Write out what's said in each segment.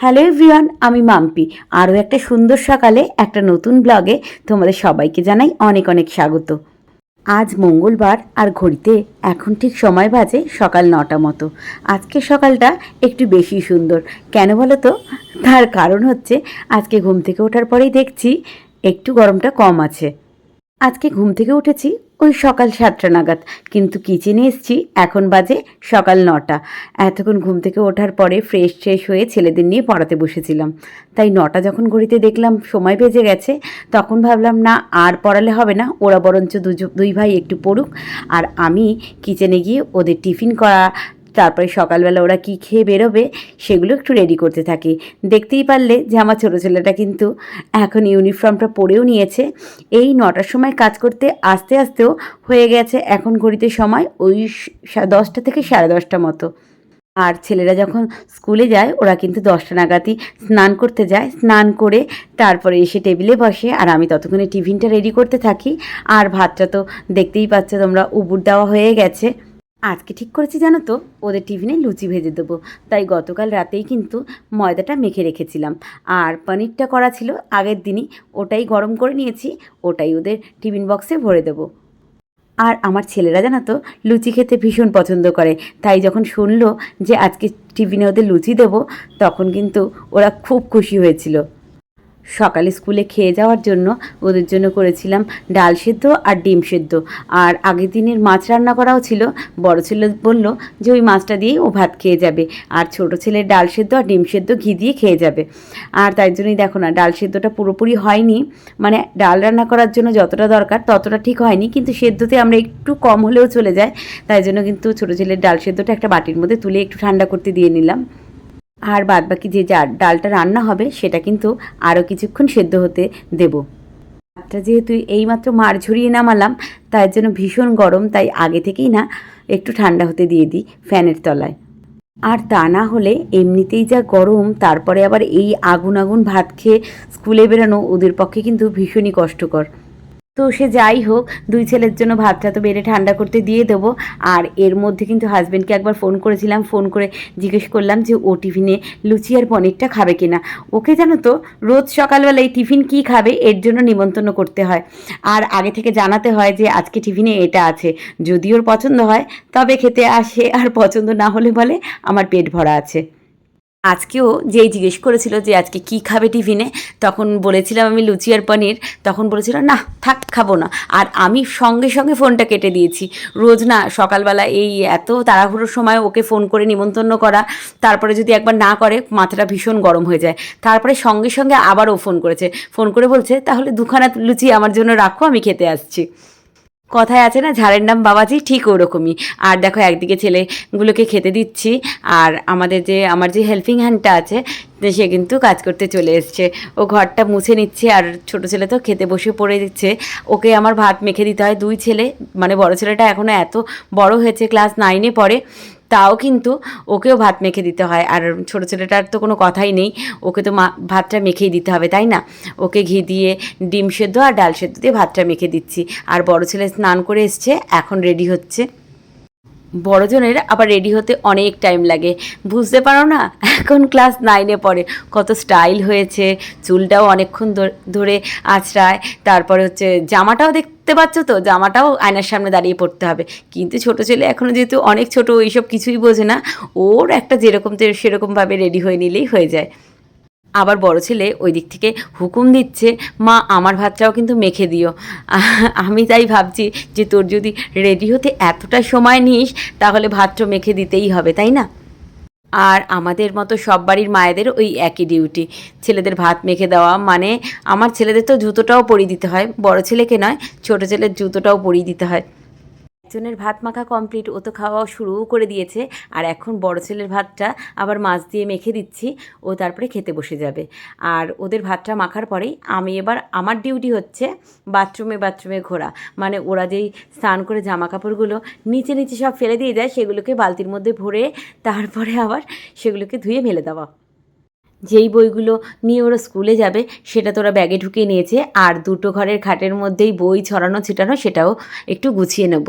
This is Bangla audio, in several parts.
হ্যালো এভরিওয়ান, আমি মাম্পি। আরও একটা সুন্দর সকালে একটা নতুন ব্লগে তোমাদের সবাইকে জানাই অনেক অনেক স্বাগত। আজ মঙ্গলবার আর ঘড়িতে এখন ঠিক সময় বাজে সকাল নটা মতো। আজকে সকালটা একটু বেশি সুন্দর। কেন বলো তো? তার কারণ হচ্ছে আজকে ঘুম থেকে ওঠার পরেই দেখছি একটু গরমটা কম আছে। আজকে ঘুম থেকে উঠেছি ওই সকাল সাতটা নাগাদ। কিন্তু কিচেনে এসছি, এখন বাজে সকাল নটা। এতক্ষণ ঘুম থেকে ওঠার পরে ফ্রেশ ট্রেশ হয়ে ছেলেদের নিয়ে পড়াতে বসেছিলাম। তাই নটা যখন ঘড়িতে দেখলাম সময় বেজে গেছে, তখন ভাবলাম, না, আর পড়ালে হবে না। ওরা বরঞ্চ দুই ভাই একটু পড়ুক। আর আমি কিচেনে গিয়ে ওদের টিফিন করা তারপরে সকালবেলা ওরা কি খেয়ে বেরোবে সেগুলো একটু রেডি করতে থাকি। দেখতেই পারলে যে আমার ছোটো ছেলেটা কিন্তু এখন ইউনিফর্মটা পরেও নিয়েছে। এই নটার সময় কাজ করতে আস্তে আস্তেও হয়ে গেছে এখন ঘড়িতে সময় ওই দশটা থেকে সাড়ে দশটা মতো। আর ছেলেরা যখন স্কুলে যায় ওরা কিন্তু দশটা নাগাদই স্নান করতে যায়। স্নান করে তারপরে এসে টেবিলে বসে আর আমি ততক্ষণে টিফিনটা রেডি করতে থাকি। আর ভাতটা তো দেখতেই পাচ্ছ তোমরা উবুর দেওয়া হয়ে গেছে। আজকে ঠিক করেছি জানো তো? ওদের টিফিনে লুচি ভেজে দেবো। তাই গতকাল রাতেই কিন্তু ময়দাটা মেখে রেখেছিলাম। আর পনিরটা করা ছিল আগের দিনই। ওটাই গরম করে নিয়েছি, ওটাই ওদের টিফিন বক্সে ভরে দেবো। আর আমার ছেলেরা জানো তো, লুচি খেতে ভীষণ পছন্দ করে। তাই যখন শুনলো যে আজকে টিফিনে ওদের লুচি দেবো, তখন কিন্তু ওরা খুব খুশি হয়েছিল। সকালে স্কুলে খেয়ে যাওয়ার জন্য ওদের জন্য করেছিলাম ডাল সেদ্ধ আর ডিম সেদ্ধ। আর আগের দিনের মাছ রান্না করাও ছিল। বড় ছেলে বলল যে ওই মাছটা দিয়েই ও ভাত খেয়ে যাবে। আর ছোট ছেলের ডাল সেদ্ধ আর ডিম সেদ্ধ ঘি দিয়ে খেয়ে যাবে। আর তাই জন্যই দেখো না, ডাল সেদ্ধটা পুরোপুরি হয়নি। মানে ডাল রান্না করার জন্য যতটা দরকার ততটা ঠিক হয়নি। কিন্তু সেদ্ধতে আমরা একটু কম হলেও চলে যায়। তাই জন্য কিন্তু ছোটো ছেলের ডাল সেদ্ধটা একটা বাটির মধ্যে তুলে একটু ঠান্ডা করতে দিয়ে নিলাম। আর বাদ বাকি যে যা ডালটা রান্না হবে, সেটা কিন্তু আরও কিছুক্ষণ সেদ্ধ হতে দেব। ভাতটা যেহেতু এইমাত্র মার ঝরিয়ে নামালাম তার জন্য ভীষণ গরম, তাই আগে থেকেই না একটু ঠান্ডা হতে দিয়ে দিই ফ্যানের তলায়। আর তা না হলে এমনিতেই যা গরম, তারপরে আবার এই আগুন আগুন ভাত খেয়ে স্কুলে বেরানো ওদের পক্ষে কিন্তু ভীষণই কষ্টকর। তো সে যাই হোক, দুই ছেলের জন্য ভাতটা তো বেড়ে ঠান্ডা করতে দিয়ে দেবো। আর এর মধ্যে কিন্তু হাজব্যান্ডকে একবার ফোন করেছিলাম ফোন করে জিজ্ঞেস করলাম যে, ও টিফিনে লুচি আর পনিরটা খাবে কিনা? ওকে জানো তো, রোজ সকালবেলা এই টিফিন কী খাবে? এর জন্য নিমন্ত্রণ করতে হয়। আর আগে থেকে জানাতে হয় যে, আজকে টিফিনে এটা আছে। যদি ওর পছন্দ হয়, তবে খেতে আসে। আর পছন্দ না হলে বলে, আমার পেট ভরা আছে। আজকেও যেই জিজ্ঞেস করেছিল যে আজকে কি খাবে টিফিনে, তখন বলেছিলাম আমি লুচি আর পনির। তখন বলেছিল, না, থাক, খাব না। আর আমি সঙ্গে সঙ্গে ফোনটা কেটে দিয়েছি। রোজ না, সকালবেলা এই এত তাড়াহুড়োর সময় ওকে ফোন করে নিমন্ত্রণ করা, তারপরে যদি একবার না করে, মাথাটা ভীষণ গরম হয়ে যায়। তারপরে সঙ্গে সঙ্গে আবার ও ফোন করেছে। ফোন করে বলছে, তাহলে দুখানা লুচি আমার জন্য রাখো, আমি খেতে আসছি। কথায় আছে না, ঝাড়ের নাম বাবাজি, ঠিক ওরকমই। আর দেখো, একদিকে ছেলেগুলোকে খেতে দিচ্ছি, আর আমাদের যে, আমার যে হেল্পিং হ্যান্ডটা আছে সে কিন্তু কাজ করতে চলে এসছে। ও ঘরটা মুছে নিচ্ছে, আর ছোট ছেলে তো খেতে বসে পড়ে দিচ্ছে। ওকে আমার ভাত মেখে দিতে হয়। দুই ছেলে মানে বড় ছেলেটা এখনও এত বড় হয়েছে ক্লাস নাইনে পড়ে। তাও কিন্তু ওকেও ভাত মেখে দিতে হয়। আর ছোটো ছেলেটার তো কোনো কথাই নেই। ওকে তো মা, ভাতটা মেখেই দিতে হবে, তাই না? ওকে ঘি দিয়ে ডিম সেদ্ধ আর ডাল সেদ্ধ দিয়ে ভাতটা মেখে দিচ্ছি। আর বড় ছেলে স্নান করে এসছে, এখন রেডি হচ্ছে। বড়জনের আবার রেডি হতে অনেক টাইম লাগে। বুঝতে পারো না? এখন ক্লাস নাইনে পড়ে। কত স্টাইল হয়েছে। চুলটাও অনেকক্ষণ ধর- আঁচড়ায় তারপরে হচ্ছে জামাটাও দেখতে পাচ্ছ তো? জামাটাও আয়নার সামনে দাঁড়িয়ে পড়তে হবে। কিন্তু ছোট ছেলে এখনও যেহেতু অনেক ছোট এইসব কিছুই বোঝে না। ওর একটা যেরকম সেরকমভাবে রেডি হয়ে নিলেই হয়ে যায়। আবার বড় ছেলে ওই দিক থেকে হুকুম দিচ্ছে, মা, আমার ভাতটাও কিন্তু মেখে দিও। আমি তাই ভাবছি যে তোর যদি রেডি হতে এতটা সময় নিস, তাহলে ভাতটা মেখে দিতেই হবে, তাই না? আর আমাদের মতো সব বাড়ির মায়েদের ওই একই ডিউটি ছেলেদের ভাত মেখে দেওয়া মানে আমার ছেলেদের তো জুতোটাও পরিয়ে দিতে হয়, বড় ছেলেকে নয়, ছোট ছেলের জুতোটাও পরিয়ে দিতে হয়। একজনের ভাত মাখা কমপ্লিট ও তো খাওয়া শুরুও করে দিয়েছে। আর এখন বড় ছেলের ভাতটা আবার মাছ দিয়ে মেখে দিচ্ছি, ও তারপরে খেতে বসে যাবে। আর ওদের ভাতটা মাখার পরেই আমি এবার, আমার ডিউটি হচ্ছে বাথরুমে বাথরুমে ঘোরা। মানে ওরা যেই স্নান করে জামা কাপড়গুলো নিচে নিচে সব ফেলে দিয়ে যায়, সেগুলোকে বালতির মধ্যে ভরে তারপরে আবার সেগুলোকে ধুয়ে মেলে দেওয়া। যেই বইগুলো নিয়ে ওরা স্কুলে যাবে, সেটা তোরা ব্যাগে ঢুকিয়ে নিয়েছে। আর দুটো ঘরের খাটের মধ্যেই বই ছড়ানো ছিটানো, সেটাও একটু গুছিয়ে নেব।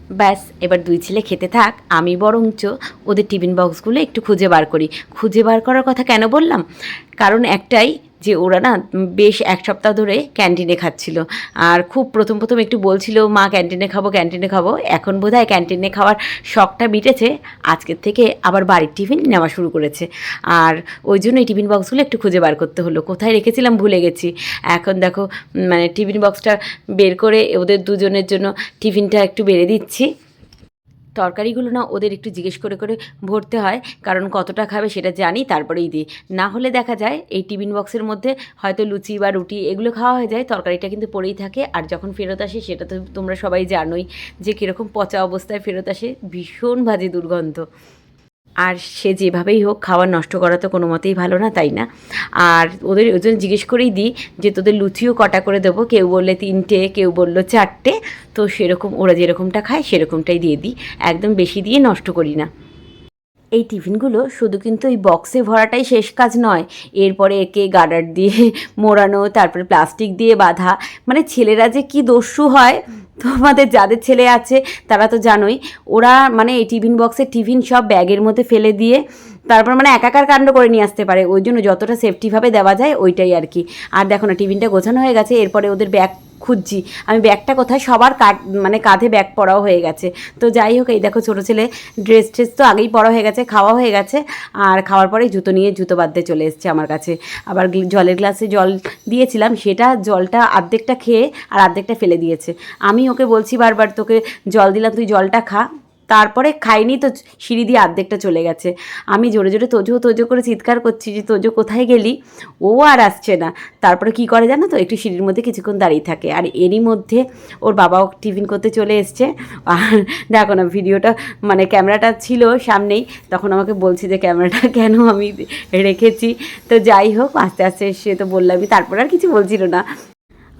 ব্যাস, এবার দুই ছেলে খেতে থাক, আমি বরঞ্চ ওদের টিফিন বক্সগুলো একটু খুঁজে বার করি। খুঁজে বার করার কথা কেন বললাম? কারণ একটাই যে ওরা না বেশ এক সপ্তাহ ধরে ক্যান্টিনে খাচ্ছিল। আর খুব প্রথম প্রথম একটু বলছিল, মা, ক্যান্টিনে খাব ক্যান্টিনে খাব। এখন বোধহয় ক্যান্টিনে খাওয়ার শখটা মিটেছে। আজকের থেকে আবার বাড়ির টিফিন নেওয়া শুরু করেছে। আর ওই জন্য এই টিফিন বক্সগুলো একটু খুঁজে বার করতে হলো। কোথায় রেখেছিলাম ভুলে গেছি। এখন দেখো মানে টিফিন বক্সটা বের করে ওদের দুজনের জন্য টিফিনটা একটু বেড়ে দিচ্ছি। তরকারিগুলো না ওদের একটু জিজ্ঞেস করে করে ভরতে হয়, কারণ কতটা খাবে সেটা জানি, তারপরেই দিই। না হলে দেখা যায় এই টিফিন বক্সের মধ্যে হয়তো লুচি বা রুটি এগুলো খাওয়া হয়ে যায়, তরকারিটা কিন্তু পড়েই থাকে, আর যখন ফেরত আসে সেটা তো তোমরা সবাই জানোই যে কীরকম পচা অবস্থায় ফেরত আসে, ভীষণ বাজে দুর্গন্ধ। আর সে যেভাবেই হোক খাবার নষ্ট করা তো কোনো মতেই ভালো না, তাই না? আর ওদের ওই জন্য জিজ্ঞেস করেই দিই যে তোদের লুচিও কটা করে দেবো? কেউ বললে তিনটে, কেউ বলল চারটে। তো সেরকম ওরা যেরকমটা খায় সেরকমটাই দিয়ে দিই। একদম বেশি দিয়ে নষ্ট করি না। এই টিফিনগুলো শুধু কিন্তু এই বক্সে ভরাটাই শেষ কাজ নয়। এরপরে একে গার্ডার দিয়ে মোড়ানো, তারপরে প্লাস্টিক দিয়ে বাঁধা। মানে ছেলেরা যে কি দস্যু হয়। তোমাদের যাদের ছেলে আছে, তারা তো জানোই, ওরা মানে এই টিফিন বক্সে টিফিন সব ব্যাগের মধ্যে ফেলে দিয়ে তারপর মানে একাকার কাণ্ড করে নিয়ে আসতে পারে। ওই জন্য যতটা সেফটিভাবে দেওয়া যায় ওইটাই আর কি। আর দেখো না, টিফিনটা গোছানো হয়ে গেছে, এরপরে ওদের ব্যাগ খুঁজছি। আমি ব্যাগটা কোথায়? সবার কাট মানে কাঁধে ব্যাগ পরাও হয়ে গেছে। তো যাই হোক, এই দেখো ছোটো ছেলে ড্রেস ট্রেস তো আগেই পরা হয়ে গেছে, খাওয়া হয়ে গেছে। আর খাওয়ার পরেই জুতো নিয়ে জুতো বাঁধতে চলে এসছে আমার কাছে। আবার জলের গ্লাসে জল দিয়েছিলাম, সেটা জলটা অর্ধেকটা খেয়ে আর অর্ধেকটা ফেলে দিয়েছে। আমি ওকে বলছি বারবার, তোকে জল দিলাম, তুই জলটা খা। তারপরে খাইনি তো সিঁড়ি দিয়ে অর্ধেকটা চলে গেছে। আমি জোরে জোরে তোজো তোজো করে চিৎকার করছি যে তোজো কোথায় গেলি? ও আর আসছে না। তারপরে কি করে জানো তো? একটু সিঁড়ির মধ্যে কিছুক্ষণ দাঁড়িয়ে থাকে। আর এরই মধ্যে ওর বাবাও টিফিন করতে চলে এসছে। আর দেখো না, ভিডিওটা মানে ক্যামেরাটা ছিল সামনেই। তখন আমাকে বলছি যে ক্যামেরাটা কেন আমি রেখেছি। তো যাই হোক, আস্তে আস্তে সে তো বললামই। তারপর আর কিছু বলছিল না।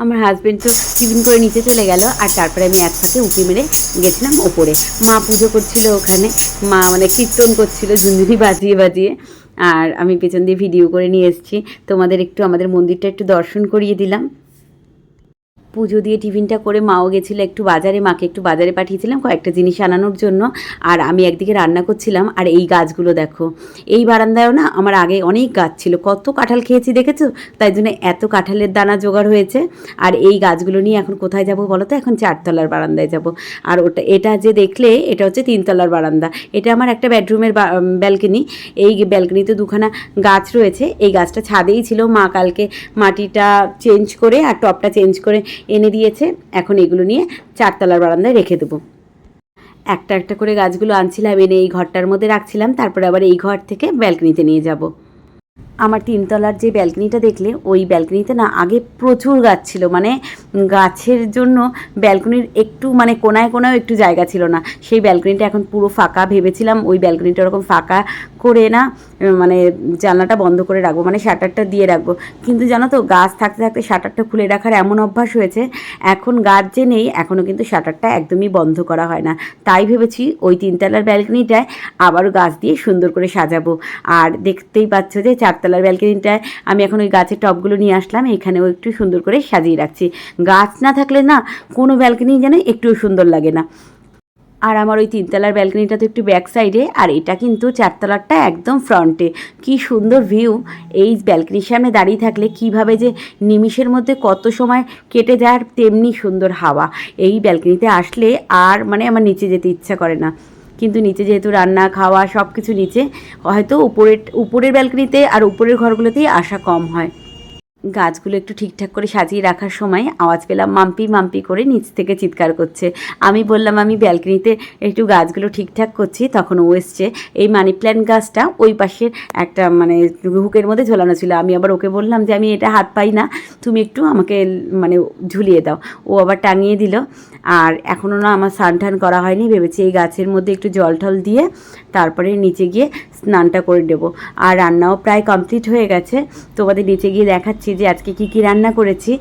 আমার হাজব্যান্ড তো টিফিন করে নিচে চলে গেল, আর তারপরে আমি এক ফাঁকে উঁকি মেরে গেছিলাম ওপরে। মা পুজো করছিল ওখানে, মা মানে কীর্তন করছিল ঝুনঝুনি বাজিয়ে বাজিয়ে। আর আমি পেছন দিয়ে ভিডিও করে নিয়ে এসেছি। তোমাদের একটু আমাদের মন্দিরটা একটু দর্শন করিয়ে দিলাম। পুজো দিয়ে টিফিনটা করে মাও গেছিল একটু বাজারে, মাকে একটু বাজারে পাঠিয়েছিলাম কয়েকটা জিনিস আনানোর জন্য। আর আমি একদিকে রান্না করছিলাম, আর এই গাছগুলো দেখো। এই বারান্দায়ও না আমার আগে অনেক গাছ ছিল, কত কাঁঠাল খেয়েছি দেখেছ? তাই জন্য এত কাঁঠালের দানা জোগাড় হয়েছে। আর এই গাছগুলো নিয়ে এখন কোথায় যাব বলো তো? এখন চারতলার বারান্দায় যাব। আর ওটা, এটা যে দেখলে, এটা হচ্ছে তিনতলার বারান্দা। এটা আমার একটা বেডরুমের ব্যালকনি। এই ব্যালকনিতে দুখানা গাছ রয়েছে। এই গাছটা ছাদেই ছিল। মা কালকে মাটিটা চেঞ্জ করে আর টপটা চেঞ্জ করে এনে দিয়েছে। এখন এগুলো নিয়ে চারতলার বারান্দায় রেখে দেবো। একটা একটা করে গাছগুলো আনছিলাম, এনে এই ঘরটার মধ্যে রাখছিলাম, তারপরে আবার এই ঘর থেকে ব্যালকনিতে নিয়ে যাব। আমার তিনতলার যে ব্যালকনিটা দেখলে, ওই ব্যালকনিতে না আগে প্রচুর গাছ ছিল মানে গাছের জন্য ব্যালকনির একটু মানে কোনায় কোনায় একটু জায়গা ছিল না। সেই ব্যালকনিটা এখন পুরো ফাঁকা ভেবেছিলাম, ওই ব্যালকনিটা ওরকম ফাঁকা করে না মানে জানলাটা বন্ধ করে রাখব মানে শাটারটা দিয়ে রাখব। কিন্তু জানো তো, গাছ থাকতে থাকতে শাটারটা খুলে রাখার এমন অভ্যাস হয়েছে, এখন গাছ যে নেই এখনও কিন্তু শাটারটা একদমই বন্ধ করা হয় না। তাই ভেবেছি ওই তিনতলার ব্যালকনিটায় আবারও গাছ দিয়ে সুন্দর করে সাজাবো। আর দেখতেই পাচ্ছ যে চারতলার ব্যালকনিটায় আমি এখন ওই গাছের টবগুলো নিয়ে আসলাম, এখানেও একটু সুন্দর করে সাজিয়ে রাখছি। গাছ না থাকলে না কোনো ব্যালকনি যেন একটুও সুন্দর লাগে না। আর আমার ওই তিনতলার ব্যালকনিটা তো একটু ব্যাক সাইডে আর এটা কিন্তু চারতলারটা একদম ফ্রন্টে কি সুন্দর ভিউ এই ব্যালকনির সামনে দাঁড়িয়ে থাকলে কীভাবে যে নিমিষের মধ্যে কত সময় কেটে যায় আর তেমনি সুন্দর হাওয়া। এই ব্যালকনিতে আসলে আর মানে আমার নিচে যেতে ইচ্ছা করে না। কিন্তু নিচে যেহেতু রান্না, খাওয়া সব কিছু নিচে, হয়তো উপরের উপরের ব্যালকনিতে আর উপরের ঘরগুলোতেই আসা কম হয়। গাছগুলো একটু ঠিকঠাক করে সাজিয়ে রাখার সময় আওয়াজ পেলাম মাম্পি মাম্পি করে নিচ থেকে চিৎকার করছে। আমি বললাম, আমি ব্যালকনিতে একটু গাছগুলো ঠিকঠাক করছি। তখন ও এসছে। এই মানি প্ল্যান্ট গাছটা ওই পাশের একটা মানে হুকের মধ্যে ঝোলানো ছিল। আমি আবার ওকে বললাম যে, আমি এটা হাত পাই না। তুমি একটু আমাকে মানে ঝুলিয়ে দাও। ও আবার টাঙিয়ে দিল। আর এখনও না আমার স্নান টান করা হয়নি। ভেবেছি এই গাছের মধ্যে একটু জল টল দিয়ে তারপরে নিচে গিয়ে স্নানটা করে দেবো আর রান্নাও প্রায় কমপ্লিট হয়ে গেছে। তোমাদের নিচে গিয়ে দেখাচ্ছি যে আজকে কি কি রান্না করেছি।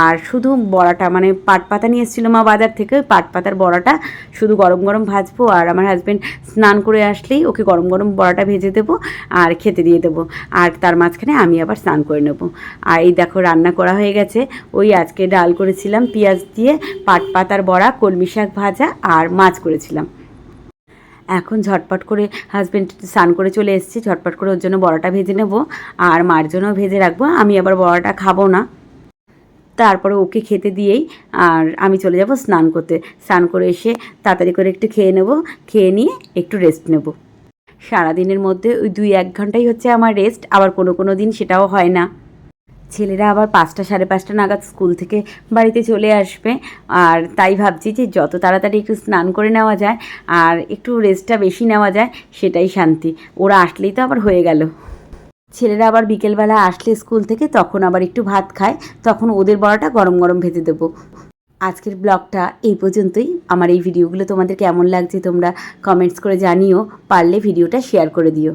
আর শুধু বড়াটা মানে পাট পাতা নিয়ে এসেছিল মা বাজার থেকে, ওই পাট পাতার বড়াটা শুধু গরম গরম ভাজবো আর আমার হাজব্যান্ড স্নান করে আসলেই ওকে গরম গরম বড়াটা ভেজে দেবো আর খেতে দিয়ে দেবো। আর তার মাঝখানে আমি আবার স্নান করে নেব। আর এই দেখো রান্না করা হয়ে গেছে। ওই আজকে ডাল করেছিলাম, পেঁয়াজ দিয়ে পাট পাতার বড়া, কলমি শাক ভাজা আর মাছ করেছিলাম। এখন ঝটপট করে হাজব্যান্ড স্নান করে চলে এসেছি। ঝটপট করে ওর জন্য বড়াটা ভেজে নেব আর মার জন্য ভেজে রাখব। আমি আবার বড়াটা খাব না। তারপরে ওকে খেতে দিয়েই আর আমি চলে যাব স্নান করতে। স্নান করে এসে তাড়াতাড়ি করে একটু খেয়ে নেব। খেয়ে নিয়ে একটু রেস্ট নেব। সারাদিনের মধ্যে ওই দুই এক ঘন্টাই হচ্ছে আমার রেস্ট আবার কোনো কোনো দিন সেটাও হয় না। ছেলেরা আবার পাঁচটা, সাড়ে পাঁচটা নাগাদ স্কুল থেকে বাড়িতে চলে আসবে। আর তাই ভাবছি যে যত তাড়াতাড়ি একটু স্নান করে নেওয়া যায় আর একটু রেস্টটা বেশি নেওয়া যায়, সেটাই শান্তি। ওরা আসলেই তো আবার হয়ে গেল। ছেলেরা আবার বিকেলবেলা আসলে স্কুল থেকে, তখন আবার একটু ভাত খায়, তখন ওদের বড়াটা গরম গরম ভেজে দেবো। আজকের ব্লগটা এই পর্যন্তই। আমার এই ভিডিওগুলো তোমাদের কেমন লাগছে তোমরা কমেন্টস করে জানিও, পারলে ভিডিওটা শেয়ার করে দিও।